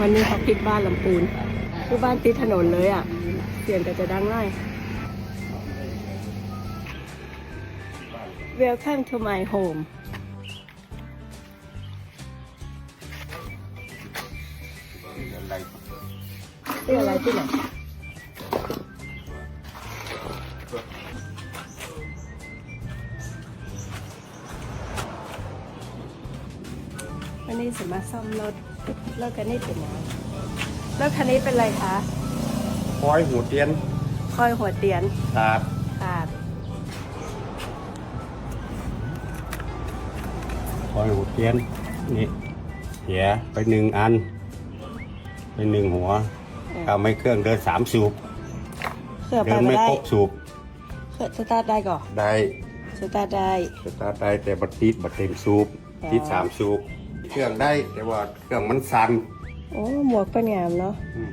วันนี้เขาพลิกบ้านลำปูนคือบ้านติดถนนเลยอะ เสียงก็จะดังไล่ Welcome to my home เป็นอะไรที่ไหน วันนี้สมาซ่อมรถรถคันนี้เป็นยังไงรถคันนี้เป็นไรคะคอยหูเตียนคอยหัวเตียนขาดขาดคอยหูเตียนนี่เสียไปหนึ่งอัน ไปหนึ่งหัวถ้าไม่เครื่องเดินสามสูบเครื่องไปเดินไม่ไม่ได้ครบสูบเครื่องสตาร์ทได้ก่อนได้สตาร์ทได้สตาร์ทได้แต่บัตติดบัตเต็มสูบอ๋อติดสามสูบ เครื่องได้แต่ว่าเครื่องมันสั่นโอ้หมวกเป็นงามเนาะอืม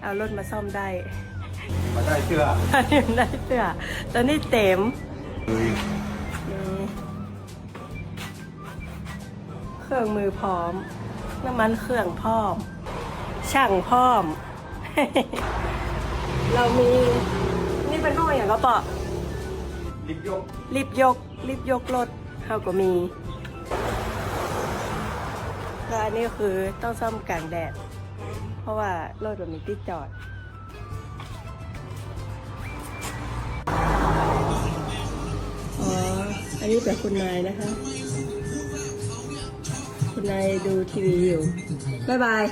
เอารถมาซ่อมได้มาได้เชื่อได้เสื้อตอนนี้เต็มเลยนี่เครื่องมือพร้อม น้ำมันเครื่องพร้อม ช่างพร้อม เรามีนี่เป็นห้องอย่างก็ปะลิบยกรีบยกรีบยกรถ เขาก็มีแล้วอันนี้คือต้องซ่อมกลางแดด เพราะว่ารถมันมีที่จอด อ๋อ อันนี้แบบคุณนายนะคะ คุณนายดูทีวีอยู่ บ๊ายบาย